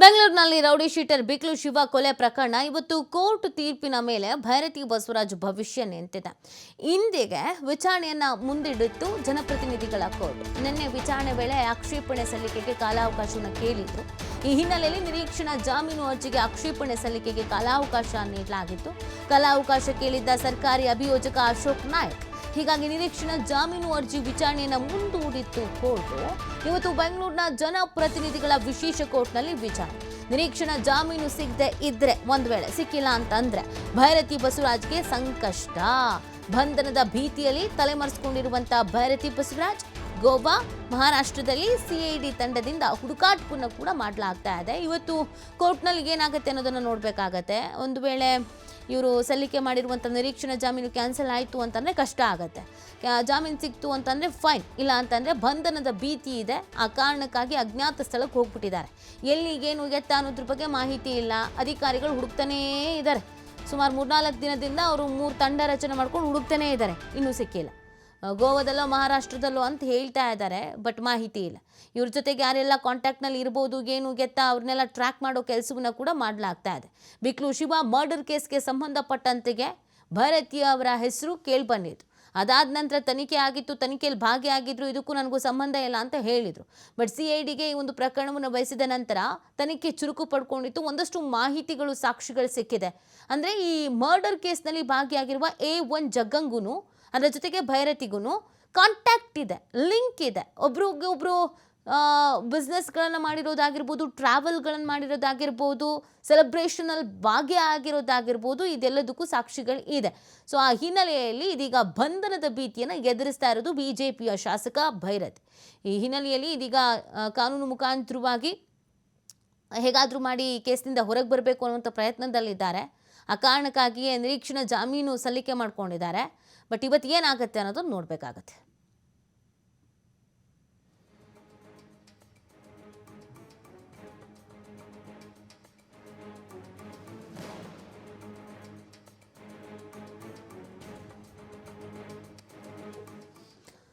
ಬೆಂಗಳೂರಿನಲ್ಲಿ rowdy sheeter ಬಿಕ್ಲು Shiva ಕೊಲೆ ಪ್ರಕರಣ. ಇವತ್ತು ಕೋರ್ಟ್ ತೀರ್ಪಿನ ಮೇಲೆ ಭೈರತಿ ಬಸವರಾಜ್ ಭವಿಷ್ಯ ನಿಂತಿದೆ. ಇಂದಿಗೆ ವಿಚಾರಣೆಯನ್ನ ಮುಂದಿಡಿತ್ತು ಜನಪ್ರತಿನಿಧಿಗಳ ಕೋರ್ಟ್. ನಿನ್ನೆ ವಿಚಾರಣೆ ವೇಳೆ ಆಕ್ಷೇಪಣೆ ಸಲ್ಲಿಕೆಗೆ ಕಾಲಾವಕಾಶವನ್ನು ಕೇಳಿದ್ರು. ಈ ಹಿನ್ನೆಲೆಯಲ್ಲಿ ನಿರೀಕ್ಷಣಾ ಜಾಮೀನು ಅರ್ಜಿಗೆ ಆಕ್ಷೇಪಣೆ ಸಲ್ಲಿಕೆಗೆ ಕಾಲಾವಕಾಶ ನೀಡಲಾಗಿತ್ತು. ಕಾಲಾವಕಾಶ ಕೇಳಿದ್ದ ಸರ್ಕಾರಿ ಅಭಿಯೋಜಕ ಅಶೋಕ್ ನಾಯಕ್ ಹೀಗಾಗಿ ನಿರೀಕ್ಷಣಾ ಜಾಮೀನು ಅರ್ಜಿ ವಿಚಾರಣೆಯನ್ನು ಮುಂದೂಡಿತ್ತು ಕೋರ್ಟ್. ಇವತ್ತು ಬೆಂಗಳೂರಿನ ಜನಪ್ರತಿನಿಧಿಗಳ ವಿಶೇಷ ಕೋರ್ಟ್ನಲ್ಲಿ ವಿಚಾರಣೆ. ನಿರೀಕ್ಷಣಾ ಜಾಮೀನು ಸಿಗದೆ ಇದ್ರೆ ಒಂದು ವೇಳೆ ಸಿಕ್ಕಿಲ್ಲ ಅಂತಂದ್ರೆ ಭೈರತಿ ಬಸವರಾಜ್ಗೆ ಸಂಕಷ್ಟ. ಬಂಧನದ ಭೀತಿಯಲ್ಲಿ ತಲೆಮರೆಸಿಕೊಂಡಿರುವಂತಹ ಭೈರತಿ ಬಸವರಾಜ್, ಗೋವಾ, ಮಹಾರಾಷ್ಟ್ರದಲ್ಲಿ ಸಿಐಡಿ ತಂಡದಿಂದ ಹುಡುಕಾಟವನ್ನು ಕೂಡ ಮಾಡಲಾಗ್ತಾ ಇದೆ. ಇವತ್ತು ಕೋರ್ಟ್ನಲ್ಲಿ ಏನಾಗುತ್ತೆ ಅನ್ನೋದನ್ನು ನೋಡಬೇಕಾಗತ್ತೆ. ಒಂದು ವೇಳೆ ಇವರು ಸಲ್ಲಿಕೆ ಮಾಡಿರುವಂಥ ನಿರೀಕ್ಷಣಾ ಜಾಮೀನು ಕ್ಯಾನ್ಸಲ್ ಆಯಿತು ಅಂತಂದರೆ ಕಷ್ಟ ಆಗುತ್ತೆ. ಜಾಮೀನು ಸಿಕ್ತು ಅಂತಂದರೆ ಫೈನ್. ಇಲ್ಲ ಅಂತಂದರೆ ಬಂಧನದ ಭೀತಿ ಇದೆ. ಆ ಕಾರಣಕ್ಕಾಗಿ ಅಜ್ಞಾತ ಸ್ಥಳಕ್ಕೆ ಹೋಗ್ಬಿಟ್ಟಿದ್ದಾರೆ. ಎಲ್ಲಿಗೇನು ಎತ್ತ ಅನ್ನೋದ್ರ ಬಗ್ಗೆ ಮಾಹಿತಿ ಇಲ್ಲ. ಅಧಿಕಾರಿಗಳು ಹುಡುಕ್ತಾನೇ ಇದ್ದಾರೆ. ಸುಮಾರು ಮೂರ್ನಾಲ್ಕು ದಿನದಿಂದ ಅವರು ಮೂರು ತಂಡ ರಚನೆ ಮಾಡ್ಕೊಂಡು ಹುಡುಕ್ತಾನೇ ಇದ್ದಾರೆ. ಇನ್ನೂ ಸಿಕ್ಕಿಲ್ಲ. ಗೋವಾದಲ್ಲೋ ಮಹಾರಾಷ್ಟ್ರದಲ್ಲೋ ಅಂತ ಹೇಳ್ತಾ ಇದ್ದಾರೆ, ಬಟ್ ಮಾಹಿತಿ ಇಲ್ಲ. ಇವ್ರ ಜೊತೆಗೆ ಯಾರೆಲ್ಲ ಕಾಂಟ್ಯಾಕ್ಟ್ನಲ್ಲಿ ಇರ್ಬೋದು, ಏನು ಗೆತ್ತ ಅವ್ರನ್ನೆಲ್ಲ ಟ್ರ್ಯಾಕ್ ಮಾಡೋ ಕೆಲಸವನ್ನ ಕೂಡ ಮಾಡಲಾಗ್ತಾ ಇದೆ. ಬಿಕ್ಲು ಶಿವ ಮರ್ಡರ್ ಕೇಸ್ಗೆ ಸಂಬಂಧಪಟ್ಟಂತೆಗೆ ಭಾರತೀಯ ಅವರ ಹೆಸರು ಕೇಳ್ಬಂದಿತ್ತು ಅದಾದ ನಂತರ ತನಿಖೆ ಆಗಿತ್ತು, ತನಿಖೆಯಲ್ಲಿ ಭಾಗಿಯಾಗಿದ್ರು, ಇದಕ್ಕೂ ನನಗೂ ಸಂಬಂಧ ಇಲ್ಲ ಅಂತ ಹೇಳಿದರು. ಬಟ್ ಸಿ ಐ ಡಿಗೆ ಈ ಒಂದು ಪ್ರಕರಣವನ್ನು ವಹಿಸಿದ ನಂತರ ತನಿಖೆ ಚುರುಕು ಪಡ್ಕೊಂಡಿತ್ತು. ಒಂದಷ್ಟು ಮಾಹಿತಿಗಳು, ಸಾಕ್ಷಿಗಳು ಸಿಕ್ಕಿದೆ. ಅಂದರೆ ಈ ಮರ್ಡರ್ ಕೇಸ್ನಲ್ಲಿ ಭಾಗಿಯಾಗಿರುವ ಎ ಒನ್ ಜಗ್ಗಂಗೂ ಅದರ ಜೊತೆಗೆ ಭೈರತಿಗೂ ಕಾಂಟ್ಯಾಕ್ಟ್ ಇದೆ ಲಿಂಕ್ ಇದೆ. ಒಬ್ರಿಗೆ ಒಬ್ಬರು ಬಿಸ್ನೆಸ್ಗಳನ್ನು ಮಾಡಿರೋದಾಗಿರ್ಬೋದು ಟ್ರಾವೆಲ್ಗಳನ್ನು ಮಾಡಿರೋದಾಗಿರ್ಬೋದು ಸೆಲೆಬ್ರೇಷನಲ್ ಭಾಗ್ಯ ಆಗಿರೋದಾಗಿರ್ಬೋದು, ಇದೆಲ್ಲದಕ್ಕೂ ಸಾಕ್ಷಿಗಳು ಇದೆ. ಸೊ ಆ ಹಿನ್ನೆಲೆಯಲ್ಲಿ ಇದೀಗ ಬಂಧನದ ಭೀತಿಯನ್ನು ಎದುರಿಸ್ತಾ ಇರೋದು ಬಿ ಜೆ ಪಿಯ ಶಾಸಕ ಭೈರತ್. ಈ ಹಿನ್ನೆಲೆಯಲ್ಲಿ ಇದೀಗ ಕಾನೂನು ಮುಖಾಂತರವಾಗಿ ಹೇಗಾದರೂ ಮಾಡಿ ಈ ಕೇಸ್ನಿಂದ ಹೊರಗೆ ಬರಬೇಕು ಅನ್ನುವಂಥ ಪ್ರಯತ್ನದಲ್ಲಿದ್ದಾರೆ. ಆ ಕಾರಣಕ್ಕಾಗಿಯೇ ನಿರೀಕ್ಷಣಾ ಜಾಮೀನು ಸಲ್ಲಿಕೆ ಮಾಡ್ಕೊಂಡಿದ್ದಾರೆ. ಬಟ್ ಇವತ್ತು ಏನಾಗುತ್ತೆ ಅನ್ನೋದನ್ನು ನೋಡಬೇಕಾಗತ್ತೆ.